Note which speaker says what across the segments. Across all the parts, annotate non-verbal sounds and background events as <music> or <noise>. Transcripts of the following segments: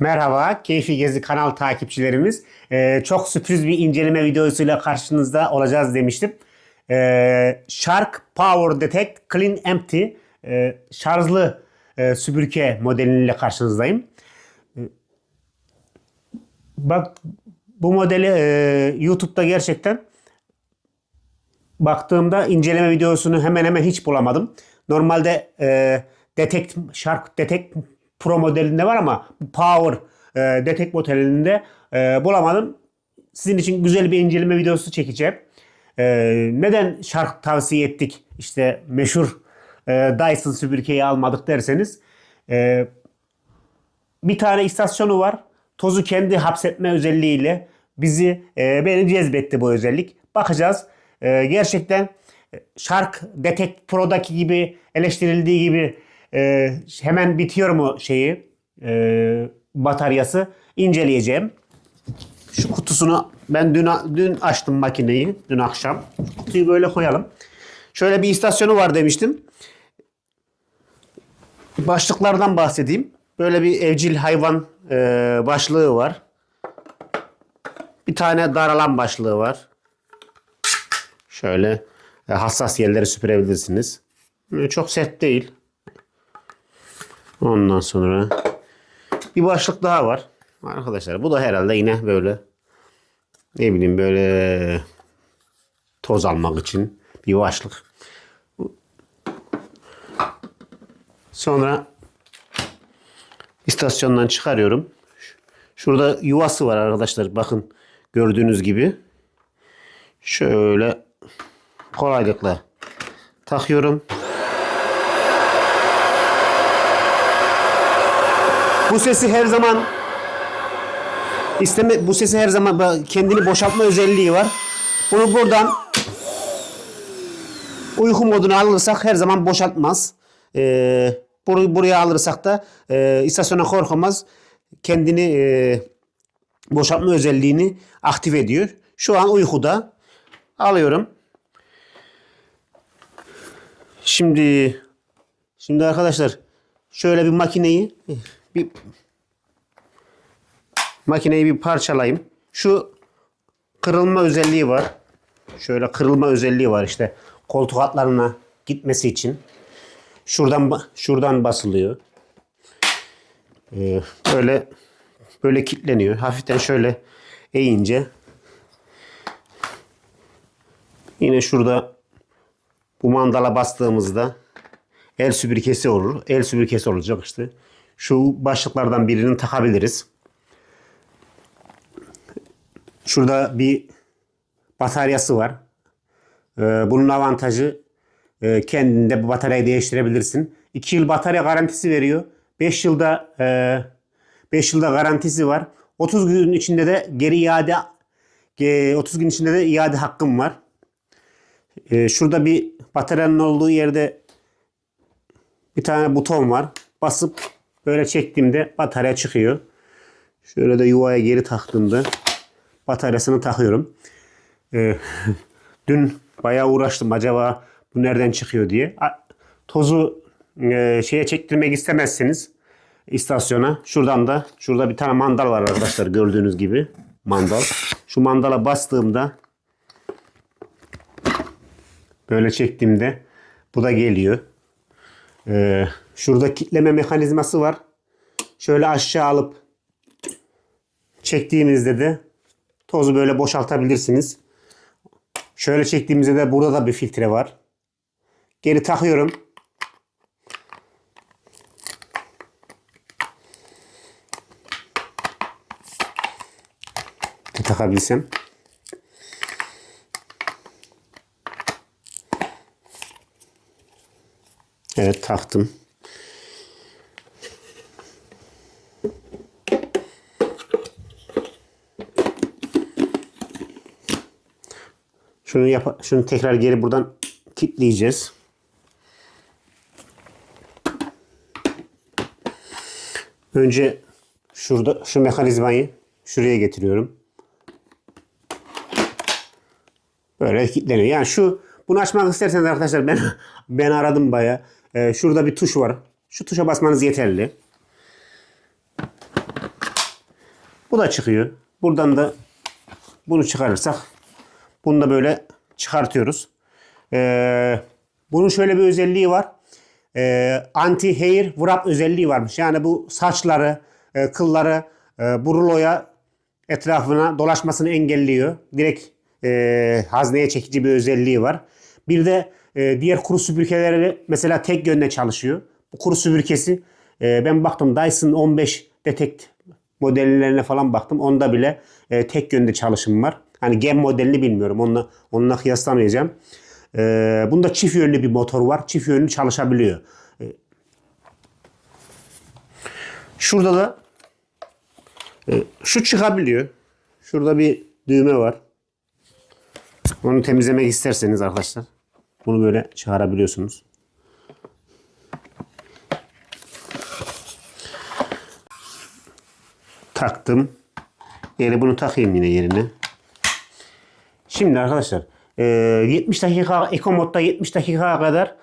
Speaker 1: Merhaba, Keyfi Gezi kanal takipçilerimiz. Ee, çok sürpriz bir inceleme videosuyla karşınızda olacağız demiştim. Ee, Shark Power Detect Clean Empty e, şarjlı e, süpürge modeliyle karşınızdayım. Ee, Bak bu modeli e, YouTube'da gerçekten baktığımda inceleme videosunu hemen hemen hiç bulamadım. Normalde e, Detect Shark Detect Pro modelinde var ama Power e, Detect modelinde e, bulamadım. Sizin için güzel bir inceleme videosu çekeceğim. E, neden Shark tavsiye ettik? İşte meşhur e, Dyson süpürgeyi almadık derseniz e, bir tane istasyonu var. Tozu kendi hapsetme özelliğiyle bizi e, beni cezbetti bu özellik. Bakacağız. E, gerçekten e, Shark Detect Pro'daki gibi eleştirildiği gibi e, hemen bitiyor mu şeyi e, bataryası inceleyeceğim. Şu kutusunu ben dün dün açtım makineyi dün akşam. Kutuyu böyle koyalım. Şöyle bir istasyonu var demiştim. Başlıklardan bahsedeyim. Böyle bir evcil hayvan e, başlığı var. Bir tane daralan başlığı var. Şöyle e, hassas yerleri süpürebilirsiniz. Çok sert değil. Ondan sonra bir başlık daha var. Arkadaşlar bu da herhalde yine böyle ne bileyim böyle toz almak için bir başlık. Sonra istasyondan çıkarıyorum. Şurada yuvası var arkadaşlar. Bakın gördüğünüz gibi. Şöyle kolaylıkla takıyorum. Bu sesi her zaman isteme bu sesi her zaman kendini boşaltma özelliği var. Bunu buradan uyku moduna alırsak her zaman boşaltmaz. Ee, bur- buraya alırsak da e, istasyona korkamaz. Kendini e, boşaltma özelliğini aktif ediyor. Şu an uykuda. Alıyorum. Şimdi şimdi arkadaşlar şöyle bir makineyi bir makineyi bir parçalayayım. Şu kırılma özelliği var. Şöyle kırılma özelliği var işte koltuk altlarına gitmesi için. Şuradan şuradan basılıyor. Ee, böyle böyle kilitleniyor. Hafiften şöyle eğince yine şurada bu mandala bastığımızda el süpürgesi olur. El süpürgesi olacak işte. Şu başlıklardan birini takabiliriz. Şurada bir bataryası var. Ee, bunun avantajı e, kendinde bu bataryayı değiştirebilirsin. 2 yıl batarya garantisi veriyor. 5 yılda 5 yılda garantisi var. 30 gün içinde de geri iade e, 30 gün içinde de iade hakkım var. E, şurada bir bataryanın olduğu yerde bir tane buton var. Basıp böyle çektiğimde batarya çıkıyor. Şöyle de yuvaya geri taktığımda bataryasını takıyorum. Ee, <laughs> dün bayağı uğraştım acaba bu nereden çıkıyor diye. Tozu e, şeye çektirmek istemezseniz istasyona şuradan da şurada bir tane mandal var arkadaşlar gördüğünüz gibi mandal. Şu mandala bastığımda böyle çektiğimde bu da geliyor. Ee, şurada kitleme mekanizması var. Şöyle aşağı alıp çektiğimizde de tozu böyle boşaltabilirsiniz. Şöyle çektiğimizde de burada da bir filtre var. Geri takıyorum. Takabilsem. Evet taktım. Şunu yap şunu tekrar geri buradan kilitleyeceğiz. Önce şurada şu mekanizmayı şuraya getiriyorum. Böyle kilitleniyor. Yani şu bunu açmak isterseniz arkadaşlar ben <laughs> ben aradım baya. Ee, şurada bir tuş var. Şu tuşa basmanız yeterli. Bu da çıkıyor. Buradan da bunu çıkarırsak bunu da böyle çıkartıyoruz. Ee, bunun şöyle bir özelliği var. Ee, anti hair wrap özelliği varmış. Yani bu saçları, e, kılları e, bu ruloya etrafına dolaşmasını engelliyor. Direkt e, hazneye çekici bir özelliği var. Bir de e, diğer kuru süpürgeleri mesela tek yönde çalışıyor. Bu kuru süpürgesi e, ben baktım Dyson 15 Detect modellerine falan baktım. Onda bile e, tek yönde çalışım var. Hani gem modelini bilmiyorum. Onunla, onunla kıyaslamayacağım. E, bunda çift yönlü bir motor var. Çift yönlü çalışabiliyor. E, şurada da e, şu çıkabiliyor. Şurada bir düğme var. Onu temizlemek isterseniz arkadaşlar bunu böyle çıkarabiliyorsunuz. Taktım. Yani bunu takayım yine yerine. Şimdi arkadaşlar e, 70 dakika Eco modda 70 dakikaya kadar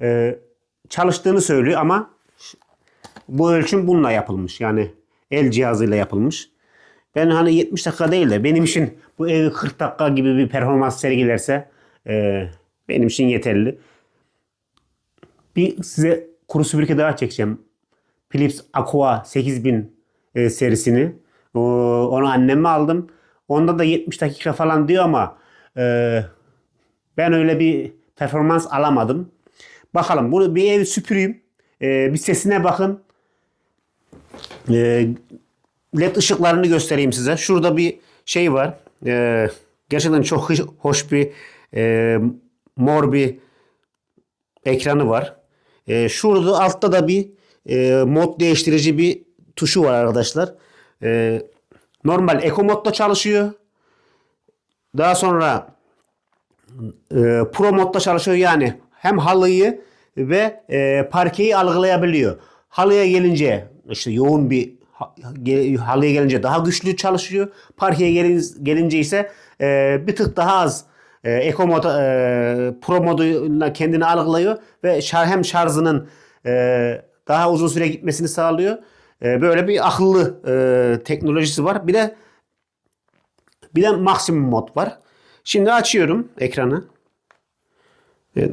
Speaker 1: e, çalıştığını söylüyor ama bu ölçüm bununla yapılmış. Yani el cihazıyla yapılmış. Ben hani 70 dakika değil de benim için bu evi 40 dakika gibi bir performans sergilerse e, benim için yeterli. Bir size kuru süpürge daha çekeceğim. Philips Aqua 8000 e, serisini. O, onu anneme aldım. Onda da 70 dakika falan diyor ama e, ben öyle bir performans alamadım. Bakalım bunu bir ev süpüreyim. E, bir sesine bakın. E, led ışıklarını göstereyim size. Şurada bir şey var. E, gerçekten çok hoş bir e, mor bir ekranı var. E, şurada altta da bir e, mod değiştirici bir tuşu var arkadaşlar. E, normal Eco modda çalışıyor. Daha sonra e, Pro modda çalışıyor yani hem halıyı ve e, parkeyi algılayabiliyor. Halıya gelince işte yoğun bir halıya gelince daha güçlü çalışıyor. Parkeye gelin- gelince ise e, bir tık daha az e, Eco mod, e, Pro moduyla kendini algılıyor ve şar, hem şarjının e, daha uzun süre gitmesini sağlıyor. E, böyle bir akıllı e, teknolojisi var. Bir de bir de maksimum mod var. Şimdi açıyorum ekranı. Evet.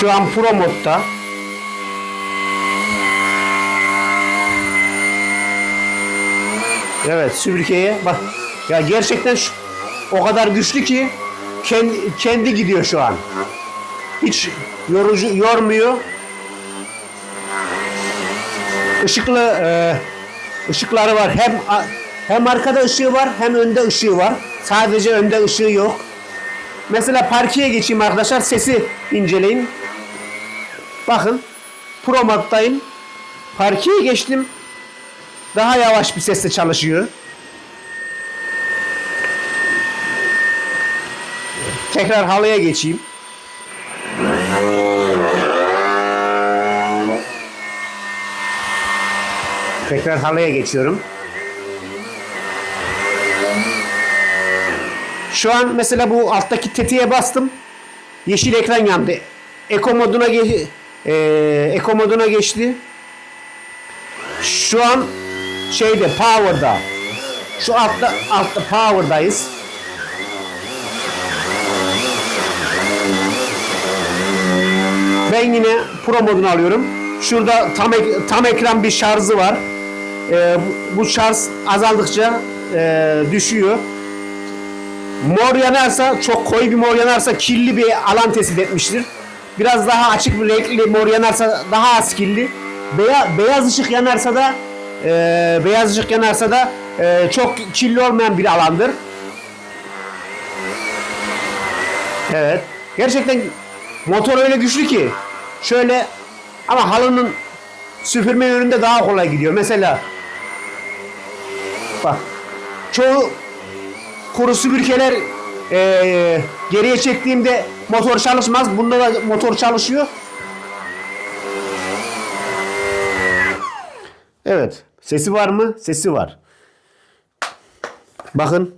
Speaker 1: Şu an Pro modda. Evet süpürgeye bak. Ya gerçekten şu- o kadar güçlü ki kendi, kendi gidiyor şu an. Hiç yorucu yormuyor. Işıklı e, ışıkları var. Hem hem arkada ışığı var hem önde ışığı var. Sadece önde ışığı yok. Mesela parkeye geçeyim arkadaşlar. Sesi inceleyin. Bakın. Pro moddayım. Parkeye geçtim. Daha yavaş bir sesle çalışıyor. Tekrar halıya geçeyim. Tekrar halıya geçiyorum. Şu an mesela bu alttaki tetiğe bastım. Yeşil ekran yandı. Eko moduna ge e, Eko moduna geçti. Şu an şeyde power'da. Şu altta altta power'dayız. Ben yine pro modunu alıyorum. Şurada tam ek- tam ekran bir şarjı var. Bu, bu şarj azaldıkça e, düşüyor. Mor yanarsa çok koyu bir mor yanarsa kirli bir alan tespit etmiştir. Biraz daha açık bir renkli mor yanarsa daha az kirli. Beya, beyaz ışık yanarsa da e, beyaz ışık yanarsa da e, çok kirli olmayan bir alandır. Evet. Gerçekten motor öyle güçlü ki şöyle ama halının süpürme yönünde daha kolay gidiyor. Mesela bak çoğu kuru süpürgeler eee, geriye çektiğimde motor çalışmaz. Bunda da motor çalışıyor. Evet. Sesi var mı? Sesi var. Bakın.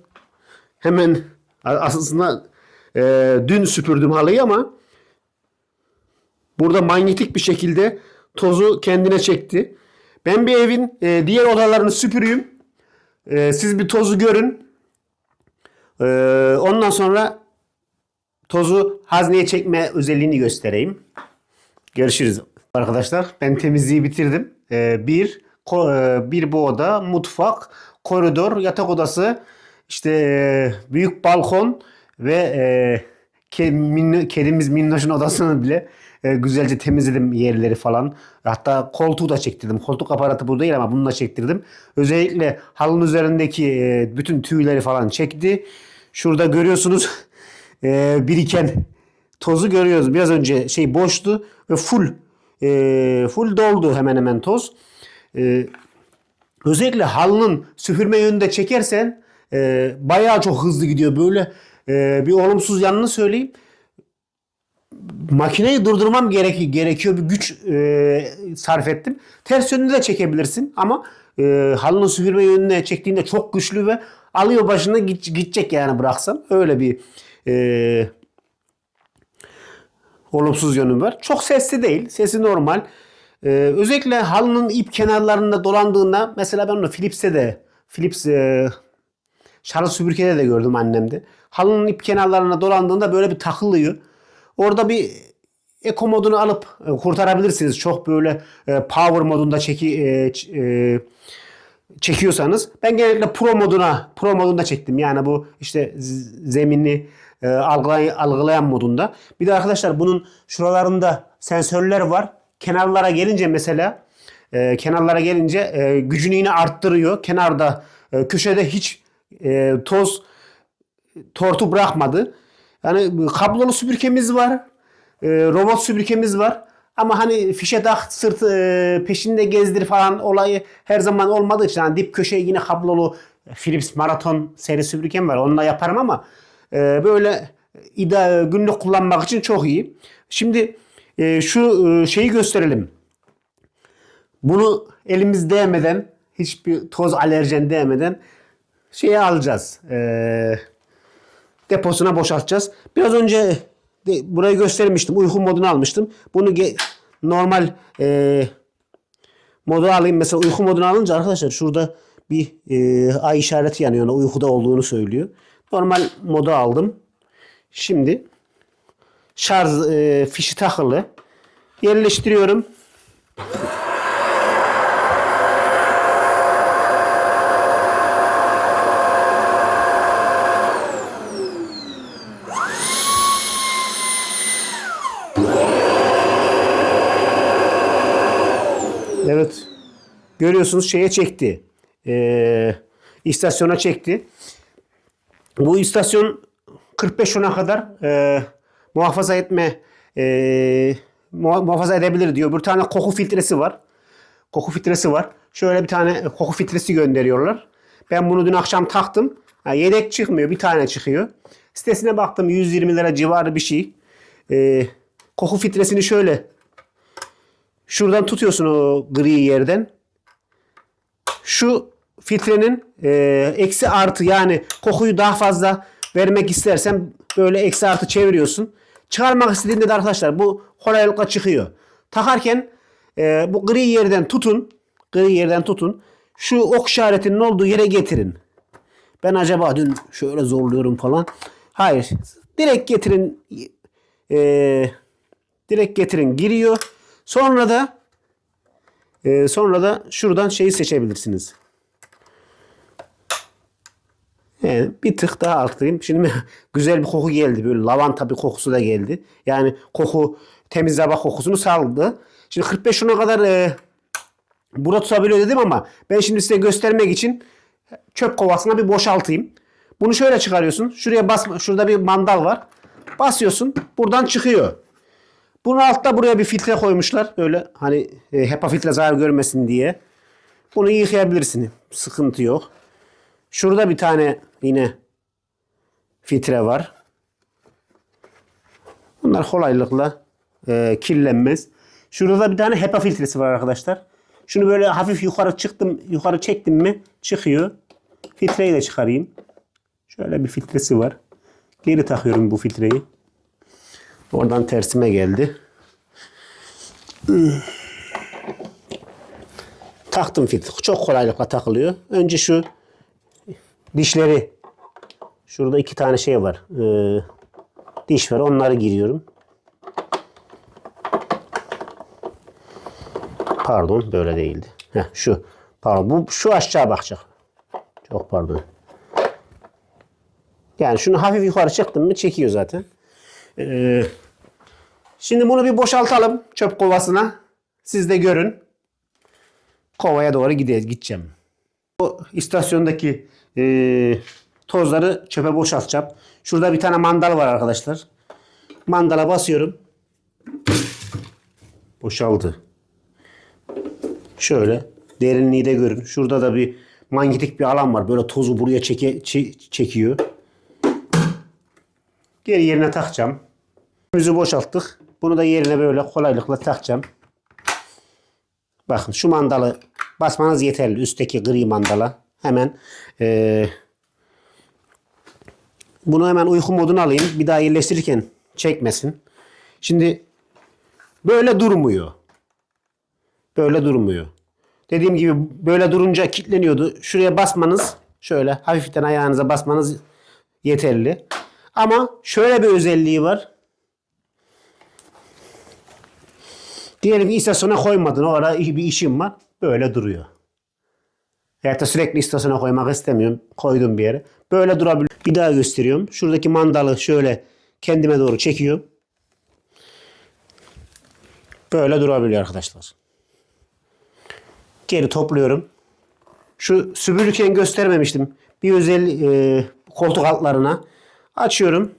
Speaker 1: Hemen aslında eee, dün süpürdüm halıyı ama burada manyetik bir şekilde tozu kendine çekti. Ben bir evin eee, diğer odalarını süpüreyim. Ee, siz bir tozu görün. Ee, ondan sonra tozu hazneye çekme özelliğini göstereyim. Görüşürüz arkadaşlar. Ben temizliği bitirdim. Ee, bir, ko- e, bir bu oda, mutfak, koridor, yatak odası, işte e, büyük balkon ve e, kedimiz Minnoş'un odasını bile e, güzelce temizledim yerleri falan. Hatta koltuğu da çektirdim. Koltuk aparatı bu değil ama bunu da çektirdim. Özellikle halının üzerindeki e, bütün tüyleri falan çekti. Şurada görüyorsunuz <laughs> e, biriken tozu görüyoruz. Biraz önce şey boştu ve full e, full doldu hemen hemen toz. E, özellikle halının süpürme yönünde çekersen e, bayağı çok hızlı gidiyor. Böyle e, bir olumsuz yanını söyleyeyim. Makineyi durdurmam gerek gerekiyor. Bir güç e, sarf ettim. Ters yönünde de çekebilirsin ama e, halının süpürme yönüne çektiğinde çok güçlü ve alıyor başına git, gidecek yani bıraksan. Öyle bir e, olumsuz yönü var. Çok sesli değil. Sesi normal. Ee, özellikle halının ip kenarlarında dolandığında mesela ben onu Philips'te de Philips e, şarj süpürgede de gördüm annemde. Halının ip kenarlarına dolandığında böyle bir takılıyor. Orada bir Eko modunu alıp e, kurtarabilirsiniz. Çok böyle e, power modunda çeki e, çekiyorsanız ben genellikle pro moduna pro modunda çektim. Yani bu işte zeminli e, algılay- algılayan modunda. Bir de arkadaşlar bunun şuralarında sensörler var. Kenarlara gelince mesela e, kenarlara gelince e, gücünü yine arttırıyor. Kenarda e, köşede hiç e, toz tortu bırakmadı. Yani kablolu süpürgemiz var. e, robot süpürgemiz var. Ama hani fişe tak sırt e, peşinde gezdir falan olayı her zaman olmadığı için hani dip köşeye yine kablolu Philips Marathon seri süpürgem var. Onunla yaparım ama e, böyle ida günlük kullanmak için çok iyi. Şimdi şu şeyi gösterelim. Bunu elimiz değmeden hiçbir toz alerjen değmeden şeye alacağız. Eee deposuna boşaltacağız. Biraz önce de burayı göstermiştim. Uyku modunu almıştım. Bunu normal e, modu alayım. Mesela uyku modunu alınca arkadaşlar şurada bir e, ay işareti yanıyor. Yani uykuda olduğunu söylüyor. Normal modu aldım. Şimdi şarj e, fişi takılı. Yerleştiriyorum. Evet. Görüyorsunuz şeye çekti. Ee, istasyona çekti. Bu istasyon 45 ona kadar e, muhafaza etme e, muha- muhafaza edebilir diyor. Bir tane koku filtresi var. Koku filtresi var. Şöyle bir tane koku filtresi gönderiyorlar. Ben bunu dün akşam taktım. Ha, yedek çıkmıyor. Bir tane çıkıyor. Sitesine baktım 120 lira civarı bir şey. Ee, koku filtresini şöyle Şuradan tutuyorsun o gri yerden. Şu filtrenin e, eksi artı yani kokuyu daha fazla vermek istersen böyle eksi artı çeviriyorsun. Çıkarmak istediğinde de arkadaşlar bu kolaylıkla çıkıyor. Takarken e, bu gri yerden tutun. Gri yerden tutun. Şu ok işaretinin olduğu yere getirin. Ben acaba dün şöyle zorluyorum falan. Hayır. Direkt getirin. E, direkt getirin. Giriyor. Sonra da e, sonra da şuradan şeyi seçebilirsiniz. Yani bir tık daha arttırayım. Şimdi <laughs> güzel bir koku geldi. Böyle lavanta bir kokusu da geldi. Yani koku temiz hava kokusunu saldı. Şimdi 45 şuna kadar e, burada tutabiliyor dedim ama ben şimdi size göstermek için çöp kovasına bir boşaltayım. Bunu şöyle çıkarıyorsun. Şuraya basma. Şurada bir mandal var. Basıyorsun. Buradan çıkıyor. Bunun altta buraya bir filtre koymuşlar. Böyle hani e, HEPA filtre zarar görmesin diye. Bunu yıkayabilirsin. Sıkıntı yok. Şurada bir tane yine filtre var. Bunlar kolaylıkla e, kirlenmez. Şurada da bir tane HEPA filtresi var arkadaşlar. Şunu böyle hafif yukarı çıktım, yukarı çektim mi çıkıyor. Filtreyi de çıkarayım. Şöyle bir filtresi var. Geri takıyorum bu filtreyi. Oradan tersime geldi. Taktım filtre. Çok kolaylıkla takılıyor. Önce şu dişleri şurada iki tane şey var. Ee, diş var. Onları giriyorum. Pardon böyle değildi. Heh, şu. Pardon. Bu şu aşağı bakacak. Çok pardon. Yani şunu hafif yukarı çektim mi çekiyor zaten. Ee, şimdi bunu bir boşaltalım çöp kovasına. Siz de görün. Kovaya doğru gideceğiz, gideceğim. Bu istasyondaki e, tozları çöpe boşaltacağım. Şurada bir tane mandal var arkadaşlar. Mandala basıyorum. Boşaldı. Şöyle derinliği de görün. Şurada da bir manyetik bir alan var. Böyle tozu buraya çeke, çe- çekiyor. Geri yerine takacağım. Yüzü boşalttık. Bunu da yerine böyle kolaylıkla takacağım. Bakın şu mandalı basmanız yeterli. Üstteki gri mandala. Hemen eee, bunu hemen uyku moduna alayım. Bir daha yerleştirirken çekmesin. Şimdi böyle durmuyor. Böyle durmuyor. Dediğim gibi böyle durunca kilitleniyordu. Şuraya basmanız şöyle hafiften ayağınıza basmanız yeterli. Ama şöyle bir özelliği var. Diyelim istasyona koymadın. O ara bir işim var. Böyle duruyor. Ya da sürekli istasyona koymak istemiyorum. Koydum bir yere. Böyle durabiliyor. Bir daha gösteriyorum. Şuradaki mandalı şöyle kendime doğru çekiyorum. Böyle durabiliyor arkadaşlar. Geri topluyorum. Şu süpürürken göstermemiştim. Bir özel e, koltuk altlarına açıyorum.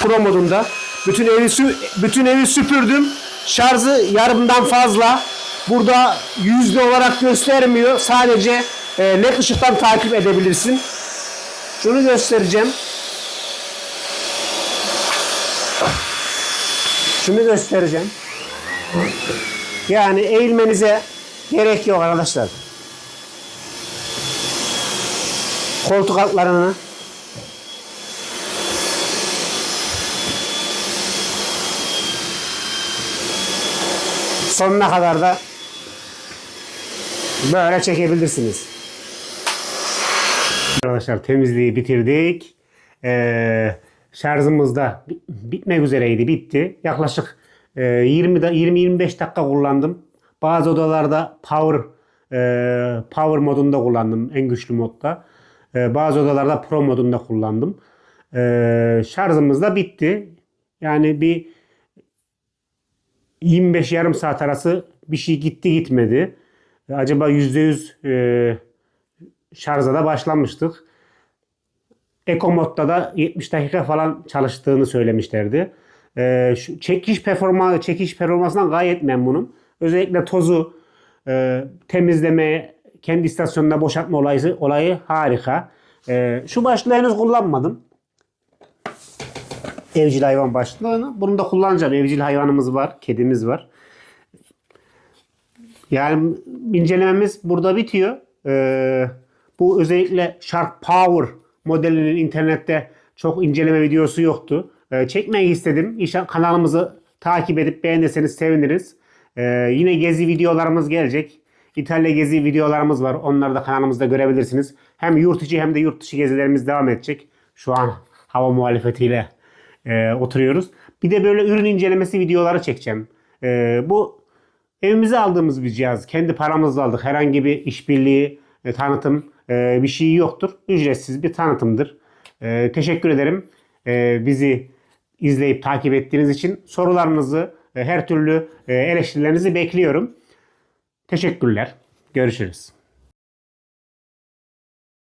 Speaker 1: Pro modunda bütün evi bütün evi süpürdüm. Şarjı yarımdan fazla. Burada yüzde olarak göstermiyor. Sadece e, led ışıktan takip edebilirsin. Şunu göstereceğim. Şunu göstereceğim. Yani eğilmenize gerek yok arkadaşlar. Koltuk altlarını sonuna kadar da böyle çekebilirsiniz. Arkadaşlar temizliği bitirdik. Ee, şarjımız da bi- bitmek üzereydi. Bitti. Yaklaşık e, 20 da 20-25 dakika kullandım. Bazı odalarda power e, power modunda kullandım. En güçlü modda. E, bazı odalarda pro modunda kullandım. E, şarjımız da bitti. Yani bir 25 yarım saat arası bir şey gitti gitmedi. Acaba %100 e, şarja da başlamıştık. Eco modda da 70 dakika falan çalıştığını söylemişlerdi. E, şu çekiş performa çekiş performansından gayet memnunum. Özellikle tozu e, temizleme, kendi istasyonunda boşaltma olayı, olayı harika. E, şu başlığı henüz kullanmadım. Evcil hayvan başlığını. Bunu da kullanacağım. Evcil hayvanımız var. Kedimiz var. Yani incelememiz burada bitiyor. Ee, bu özellikle Shark Power modelinin internette çok inceleme videosu yoktu. Ee, çekmeyi istedim. İnşallah kanalımızı takip edip beğenirseniz seviniriz. Ee, yine gezi videolarımız gelecek. İtalya gezi videolarımız var. Onları da kanalımızda görebilirsiniz. Hem yurt içi hem de yurt dışı gezilerimiz devam edecek. Şu an hava muhalefetiyle e, oturuyoruz. Bir de böyle ürün incelemesi videoları çekeceğim. E, bu evimize aldığımız bir cihaz. Kendi paramızla aldık. Herhangi bir işbirliği, e, tanıtım e, bir şey yoktur. Ücretsiz bir tanıtımdır. E, teşekkür ederim. E, bizi izleyip takip ettiğiniz için sorularınızı, e, her türlü e, eleştirilerinizi bekliyorum. Teşekkürler. Görüşürüz.